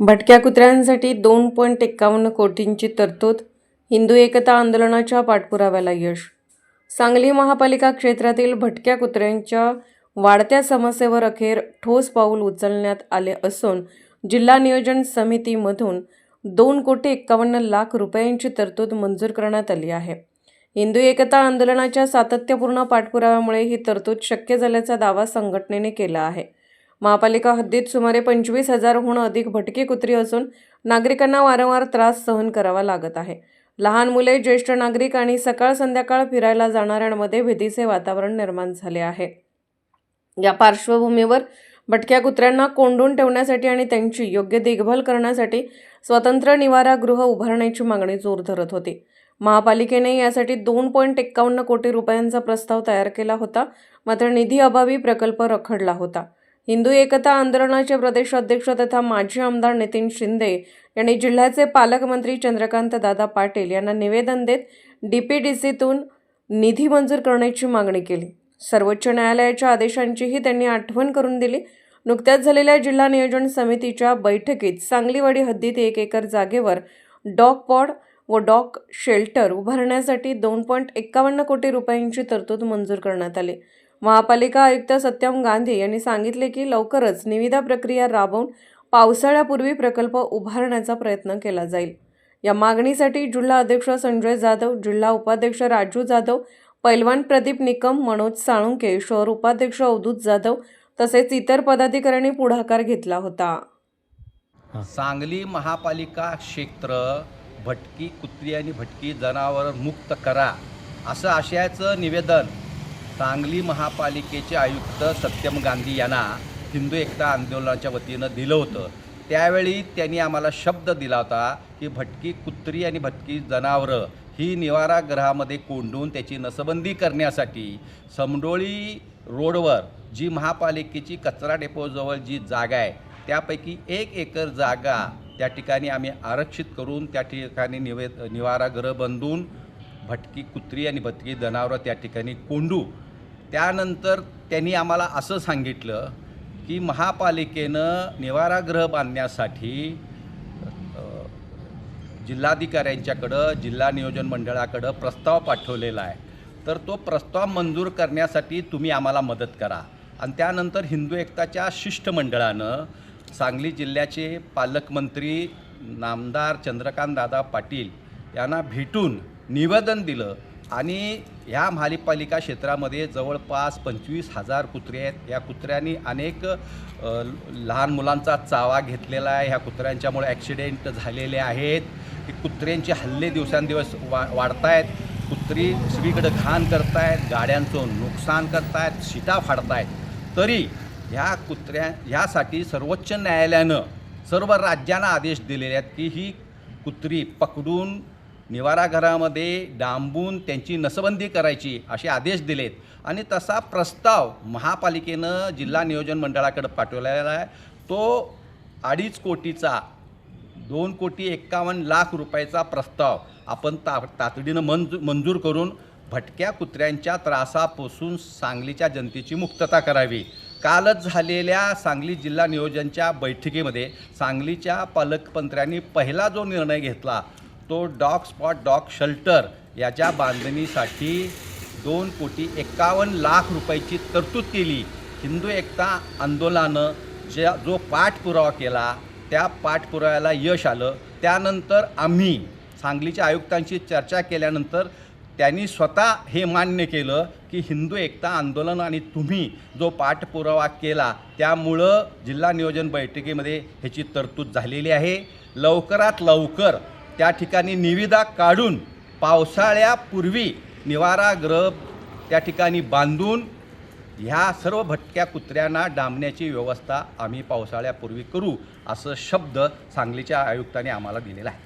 भटक्या कुत्र्यांसाठी दोन पॉईंट एक्कावन्न कोटींची तरतूद हिंदू एकता आंदोलनाच्या पाठपुराव्याला यश. सांगली महापालिका क्षेत्रातील भटक्या कुत्र्यांच्या वाढत्या समस्येवर अखेर ठोस पाऊल उचलण्यात आले असून जिल्हा नियोजन समितीमधून दोन कोटी एक्कावन्न लाख रुपयांची तरतूद मंजूर करण्यात आली आहे. हिंदू एकता आंदोलनाच्या सातत्यपूर्ण पाठपुराव्यामुळे ही तरतूद शक्य झाल्याचा दावा संघटनेने केला आहे. महापालिका हद्दीत सुमारे पंचवीस हजारहून अधिक भटकी कुत्री असून नागरिकांना वारंवार त्रास सहन करावा लागत आहे. लहान मुले ज्येष्ठ नागरिक आणि सकाळ संध्याकाळ फिरायला जाणाऱ्यांमध्ये भीतीचे वातावरण निर्माण झाले आहे. या पार्श्वभूमीवर भटक्या कुत्र्यांना कोंडून ठेवण्यासाठी आणि त्यांची योग्य देखभाल करण्यासाठी स्वतंत्र निवारा गृह उभारण्याची मागणी जोर धरत होती. महापालिकेने यासाठी दोन पॉईंट एक्कावन्न कोटी रुपयांचा प्रस्ताव तयार केला होता मात्र निधी अभावी प्रकल्प रखडला होता. हिंदू एकता आंदोलनाचे प्रदेश अध्यक्ष तथा माजी आमदार नितीन शिंदे यांनी जिल्ह्याचे पालकमंत्री चंद्रकांत दादा पाटील यांना निवेदन देत डीपीडीसीतून निधी मंजूर करण्याची मागणी केली. सर्वोच्च न्यायालयाच्या आदेशांचीही त्यांनी आठवण करून दिली. नुकत्याच झालेल्या जिल्हा नियोजन समितीच्या बैठकीत सांगलीवाडी हद्दीत एक एकर जागेवर डॉग पॉड व डॉग शेल्टर उभारण्यासाठी दोन पॉईंट एक्कावन्न कोटी रुपयांची तरतूद मंजूर करण्यात आली. महापालिका आयुक्त सत्यम गांधी यांनी सांगितले की लवकरच निविदा प्रक्रिया राबवून पावसाळ्यापूर्वी प्रकल्प उभारण्याचा प्रयत्न केला जाईल. या मागणीसाठी जिल्हा अध्यक्ष संजय जाधव जिल्हा उपाध्यक्ष राजू जाधव पैलवान प्रदीप निकम मनोज साळुंके शहर उपाध्यक्ष अवधूत जाधव तसेच इतर पदाधिकाऱ्यांनी पुढाकार घेतला होता. सांगली महापालिका क्षेत्र भटकी कुत्री आणि भटकी जनावर मुक्त करा असं आशयाचं निवेदन सांगली महापालिकेचे आयुक्त सत्यम गांधी यांना हिंदू एकता आंदोलनाच्या वतीनं दिलं होतं. त्यावेळी त्यांनी आम्हाला शब्द दिला होता की भटकी कुत्री आणि भटकी जनावरं ही निवारागृहामध्ये कोंडून त्याची नसबंदी करण्यासाठी समडोळी रोडवर जी महापालिकेची कचरा डेपोजवळ जी जागा आहे त्यापैकी एक एकर जागा त्या ठिकाणी आम्ही आरक्षित करून त्या ठिकाणी निवे निवारागृह बांधून भटकी कुत्री आणि भटकी जनावरं त्या ठिकाणी कोंडू. त्यानंतर त्यांनी आम्हाला असं सांगितलं की महापालिकेनं निवारागृह बांधण्यासाठी जिल्हाधिकाऱ्यांच्याकडं जिल्हा नियोजन मंडळाकडं प्रस्ताव पाठवलेला आहे. तर तो प्रस्ताव मंजूर करण्यासाठी तुम्ही आम्हाला मदत करा. आणि त्यानंतर हिंदू एकताच्या शिष्टमंडळानं सांगली जिल्ह्याचे पालकमंत्री नामदार चंद्रकांतदादा पाटील यांना भेटून निवेदन दिलं आणि ह्या महापालिका क्षेत्रामध्ये जवळपास पंचवीस हजार कुत्रे आहेत. या कुत्र्यांनी अनेक लहान मुलांचा चावा घेतलेला आहे. ह्या कुत्र्यांच्यामुळे ॲक्सिडेंट झालेले आहेत. की कुत्र्यांचे हल्ले दिवसांदिवस वा वाढत आहेत कुत्री सगळीकडे घाण करतायत गाड्यांचं नुकसान करतायत शिटा फाडतायत. तरी ह्या कुत्र्या ह्यासाठी सर्वोच्च न्यायालयानं सर्व राज्यांना आदेश दिलेले आहेत की ही कुत्री पकडून निवाराघरामध्ये डांबून त्यांची नसबंदी करायची असे आदेश दिलेत. आणि तसा प्रस्ताव महापालिकेनं जिल्हा नियोजन मंडळाकडे पाठवलेला आहे. तो अडीच कोटीचा दोन कोटी एक्कावन्न लाख रुपयाचा प्रस्ताव आपण ता तातडीनं मंजू मंजूर करून भटक्या कुत्र्यांच्या त्रासापासून सांगलीच्या जनतेची मुक्तता करावी. कालच झालेल्या सांगली जिल्हा नियोजनच्या बैठकीमध्ये सांगलीच्या पालकमंत्र्यांनी पहिला जो निर्णय घेतला तो डॉग स्पॉट डॉग शेल्टर याच्या बांधणीसाठी दोन कोटी एक्कावन्न लाख रुपयाची तरतूद केली. हिंदू एकता आंदोलनानं ज्या जो पाठपुरावा केला त्या पाठपुराव्याला यश आलं. त्यानंतर आम्ही सांगलीच्या आयुक्तांशी चर्चा केल्यानंतर त्यांनी स्वतः हे मान्य केलं की हिंदू एकता आंदोलन आणि तुम्ही जो पाठपुरावा केला त्यामुळं जिल्हा नियोजन बैठकीमध्ये ह्याची तरतूद झालेली आहे. लवकरात लवकर त्या ठिकाणी निविदा काढून पावसाळ्यापूर्वी निवारागृह त्या ठिकाणी बांधून ह्या सर्व भटक्या कुत्र्यांना डांबण्याची व्यवस्था आम्ही पावसाळ्यापूर्वी करू असं शब्द सांगलीच्या आयुक्तांनी आम्हाला दिलेला आहे.